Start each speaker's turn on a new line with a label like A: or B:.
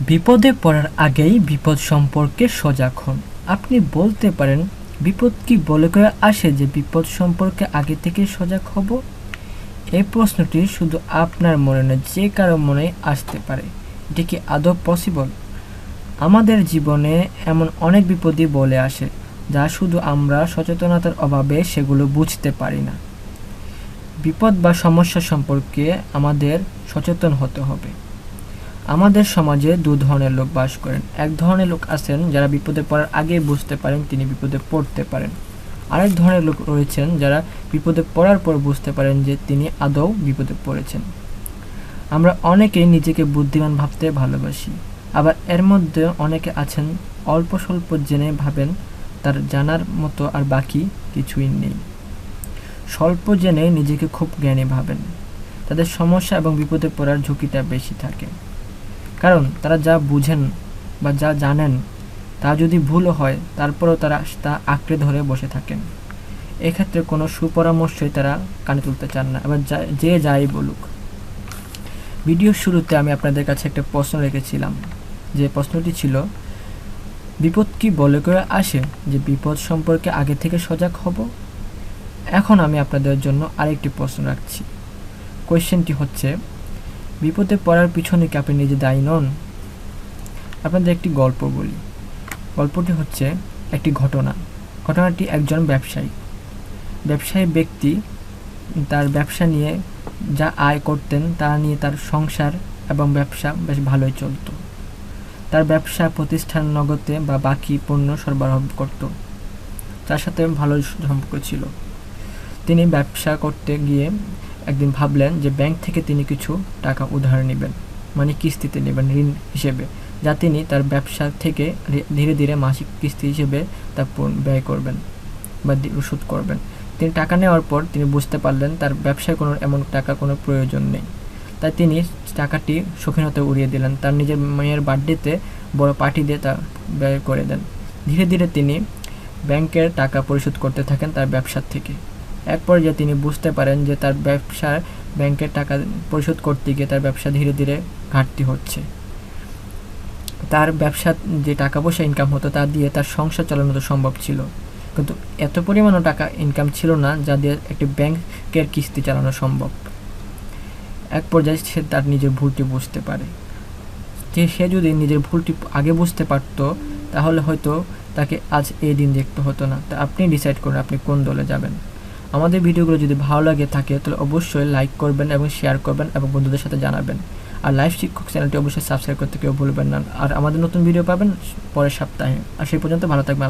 A: বিপদে পড়ার আগেই বিপদ সম্পর্কে সজাগ হন। আপনি বলতে পারেন, বিপদ কি বলে করে আসে যে বিপদ সম্পর্কে আগে থেকে সজাগ হব? এই প্রশ্নটি শুধু আপনার মনে নয়, যে কারও মনে আসতে পারে। এটি কি আদৌ পসিবল আমাদের জীবনে এমন অনেক বিপদই বলে আসে, যা শুধু আমরা সচেতনতার অভাবে সেগুলো বুঝতে পারি না। বিপদ বা সমস্যা সম্পর্কে আমাদের সচেতন হতে হবে। আমাদের সমাজে দু ধরনের লোক বাস করেন। এক ধরনের লোক আছেন যারা বিপদে পড়ার আগেই বুঝতে পারেন তিনি বিপদে পড়তে পারেন। আরেক ধরনের লোক রয়েছেন যারা বিপদে পড়ার পর বুঝতে পারেন যে তিনি আদৌ বিপদে পড়েছেন। আমরা অনেকেই নিজেকে বুদ্ধিমান ভাবতে ভালোবাসি। আবার এর মধ্যে অনেকে আছেন অল্প স্বল্প জেনে ভাবেন তার জানার মতো আর বাকি কিছুই নেই। স্বল্প জেনে নিজেকে খুব জ্ঞানী ভাবেন। তাদের সমস্যা এবং বিপদে পড়ার ঝুঁকিটা বেশি থাকে। কারণ তারা যা বুঝেন বা যা জানেন, তা যদি ভুলও হয়, তারপরেও তারা তা আঁকড়ে ধরে বসে থাকেন। এক্ষেত্রে কোনো সুপরামর্শই তারা কানে তুলতে চান না, এবার যে যাই বলুক। ভিডিওর শুরুতে আমি আপনাদের কাছে একটা প্রশ্ন রেখেছিলাম, যে প্রশ্নটি ছিল, বিপদ কি বলে করে আসে যে বিপদ সম্পর্কে আগে থেকে সজাগ হব? এখন আমি আপনাদের জন্য আরেকটি প্রশ্ন রাখছি। কোয়েশ্চেনটি হচ্ছে বিপদে পড়ার পিছনে কি আপনি নিজে দায়ী নন? আপনাদের একটি গল্প বলি। গল্পটি হচ্ছে একটি ঘটনা। ঘটনাটি একজন ব্যবসায়ী। ব্যবসায়ী ব্যক্তি তার ব্যবসা নিয়ে যা আয় করতেন তা নিয়ে তার সংসার এবং ব্যবসা বেশ ভালোই চলতো। তার ব্যবসা, প্রতিষ্ঠান নগদে বা বাকি পণ্য সরবরাহ করত। তার সাথে ভালো সম্পর্ক ছিল। তিনি ব্যবসা করতে গিয়ে একদিন ভাবলেন যে ব্যাংক থেকে তিনি কিছু টাকা উধার নেবেন মানে কিস্তিতে নেবেন ঋণ হিসেবে, যা তিনি তার ব্যবসা থেকে ধীরে ধীরে মাসিক কিস্তি হিসেবে তা ব্যয় করবেন বা শোধ করবেন। তিনি টাকা নেওয়ার পর তিনি বুঝতে পারলেন তার ব্যবসায় কোনো, এমন টাকা কোনো প্রয়োজন নেই। তাই তিনি টাকাটি শৌখিনতা উড়িয়ে দিলেন। তার নিজের মেয়ের বার্থডেতে বড় পার্টি দিয়ে তা ব্যয় করে দেন। ধীরে ধীরে তিনি ব্যাংকের টাকা পরিশোধ করতে থাকেন তার ব্যবসার থেকে। এক পর্যায়ে তিনি বুঝতে পারেন যে তার ব্যবসার ব্যাংকের টাকা পরিশোধ করতে গিয়ে তার ব্যবসা ধীরে ধীরে ঘাটতি হচ্ছে। তার ব্যবসা যে টাকা পয়সা ইনকাম হতো তা দিয়ে তার সংসার চালানো তো সম্ভব ছিল। কিন্তু এত পরিমাণও টাকা ইনকাম ছিল না যা দিয়ে একটি ব্যাংকের কিস্তি চালানো সম্ভব। এক পর্যায়ে সে তার নিজের ভুলটি বুঝতে পারে। যে সে যদি নিজের ভুলটি আগে বুঝতে পারতো, তাহলে হয়তো তাকে আজ এই দিন দেখতে হতো না। তা আপনি ডিসাইড করুন আপনি কোন দলে যাবেন। আমাদের ভিডিওগুলো যদি ভালো লাগে থাকে, তাহলে অবশ্যই লাইক করবেন এবং শেয়ার করবেন এবং বন্ধুদের সাথে জানাবেন। আর লাইভ শিক্ষক চ্যানেলটি অবশ্যই সাবস্ক্রাইব করতে কেউ ভুলবেন না। আর আমাদের নতুন ভিডিও পাবেন পরের সপ্তাহে। আর সেই পর্যন্ত ভালো থাকবেন।